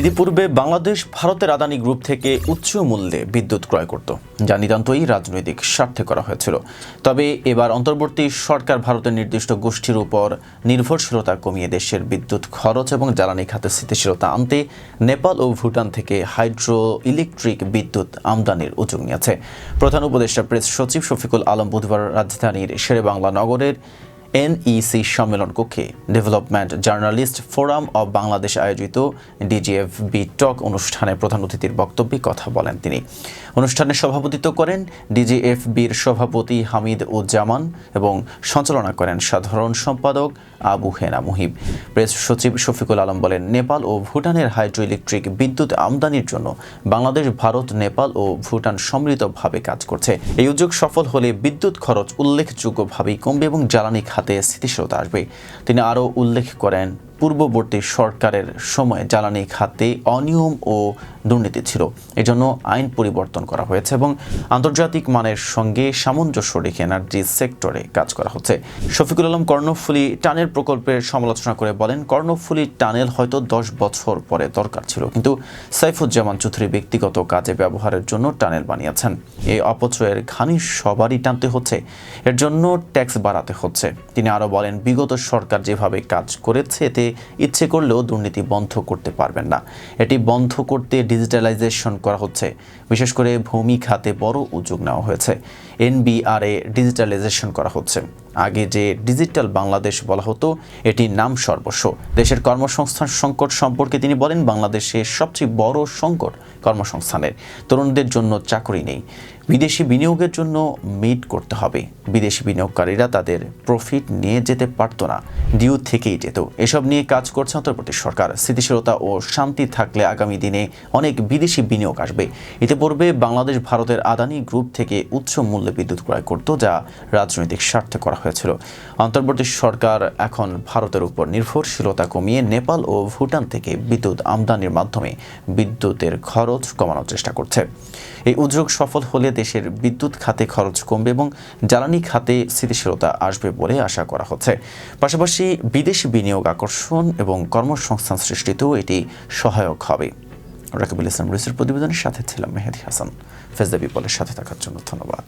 ইতিপূর্বে বাংলাদেশ ভারতের আদানি গ্রুপ থেকে উচ্চ মূল্যে বিদ্যুৎ ক্রয় করত, যা নিতান্তই রাজনৈতিক স্বার্থে করা হয়েছিল। তবে এবার অন্তর্বর্তী সরকার ভারতের নির্দিষ্ট গোষ্ঠীর উপর নির্ভরশীলতা কমিয়ে দেশের বিদ্যুৎ খরচ এবং জ্বালানি খাতে স্থিতিশীলতা আনতে নেপাল ও ভুটান থেকে হাইড্রো ইলেকট্রিক বিদ্যুৎ আমদানির উদ্যোগ নিয়েছে। প্রধান উপদেষ্টা প্রেস সচিব শফিকুল আলম বুধবার রাজধানীর শেরেবাংলা নগরের এনইসি সম্মেলন কক্ষে development journalist forum of Bangladesh আয়োজিত ডিজিএফ বি টক অনুষ্ঠানে প্রধান অতিথির বক্তব্যে কথা বলেন তিনি। অনুষ্ঠানে সভাপতিত্ব করেন ডিজিএফবির সভাপতি হামিদ উজ্জামান এবং সঞ্চালনা করেন সাধারণ সম্পাদক আবু হেনা মুহিব। প্রেস সচিব শফিকুল আলম বলেন, নেপাল ও ভুটানের হাইড্রো ইলেকট্রিক বিদ্যুৎ আমদানির জন্য বাংলাদেশ, ভারত, নেপাল ও ভুটান সম্মিলিতভাবে কাজ করছে। এই উদ্যোগ সফল হলে বিদ্যুৎ খরচ উল্লেখযোগ্যভাবেই কমবে এবং জ্বালানি খাতে স্থিতিশীলতা আসবে তিনি আরও উল্লেখ করেন পূর্ববর্তী সরকারের সময় জ্বালানি খাতে অনিয়ম ও দুর্নীতি ছিল। এজন্য আইন পরিবর্তন করা হয়েছে এবং আন্তর্জাতিক মানের সঙ্গে সামঞ্জস্য রেখে এনার্জি সেক্টরে কাজ করা হচ্ছে। শফিকুল আলম কর্ণফুলী টানেল প্রকল্পের সমালোচনা করে বলেন, কর্ণফুলী টানেল হয়তো দশ বছর পরে দরকার ছিল, কিন্তু সাইফুজ্জামান চৌধুরী ব্যক্তিগত কাজে ব্যবহারের জন্য টানেল বানিয়েছেন। এই অপচয়ের ঘানি সবারই টানতে হচ্ছে, এর জন্য ট্যাক্স বাড়াতে হচ্ছে। তিনি আরও বলেন, বিগত সরকার যেভাবে কাজ করেছে, এতে ইচ্ছে করলেও দুর্নীতি বন্ধ করতে পারবেন না। এটি বন্ধ করতে ডিজিটালাইজেশন করা হচ্ছে। বিশেষ করে ভূমি খাতে বড় উদ্যোগ নেওয়া হয়েছে। এনবিআরএ ডিজিটালাইজেশন করা হচ্ছে। আগে যে ডিজিটাল বাংলাদেশ বলা হতো এটি নাম সর্বস্ব। দেশের কর্মসংস্থান সংকট সম্পর্কে তিনি বলেন, বাংলাদেশে সবচেয়ে বড় সংকট কর্মসংস্থানের। তরুণদের জন্য চাকরি নেই। বিদেশি বিনিয়োগের জন্য মিট করতে হবে। বিদেশি বিনিয়োগকারীরা তাদের প্রফিট নিয়ে যেতে পারত না। ডিউ থেকেই যেত। এসব নিয়ে কাজ করছে অন্তর্বর্তী সরকার। স্থিতিশীলতা ও শান্তি থাকলে আগামী দিনে অনেক বিদেশি বিনিয়োগ আসবে। ইতিপূর্বে বাংলাদেশ ভারতের আদানি গ্রুপ থেকে উচ্চ মূল্যে বিদ্যুৎ ক্রয় করত, যা রাজনৈতিক স্বার্থে করা হয়েছিল। অন্তর্বর্তী সরকার এখন ভারতের উপর নির্ভরশীলতা কমিয়ে নেপাল ও ভুটান থেকে বিদ্যুৎ আমদানির মাধ্যমে বিদ্যুতের খরচ কমানোর চেষ্টা করছে। এই উদ্যোগ সফল হলে দেশের বিদ্যুৎ খাতে খরচ কমবে এবং জ্বালানি খাতে স্থিতিশীলতা আসবে বলে আশা করা হচ্ছে। পাশাপাশি বিদেশি বিনিয়োগ আকর্ষণ এবং কর্মসংস্থান সৃষ্টিতেও এটি সহায়ক হবে। রাকিবুল ইসলাম রুসের প্রতিবেদনের সাথে ছিলাম মেহেদি হাসান। ফেজদা বিপলের সাথে থাকার জন্য ধন্যবাদ।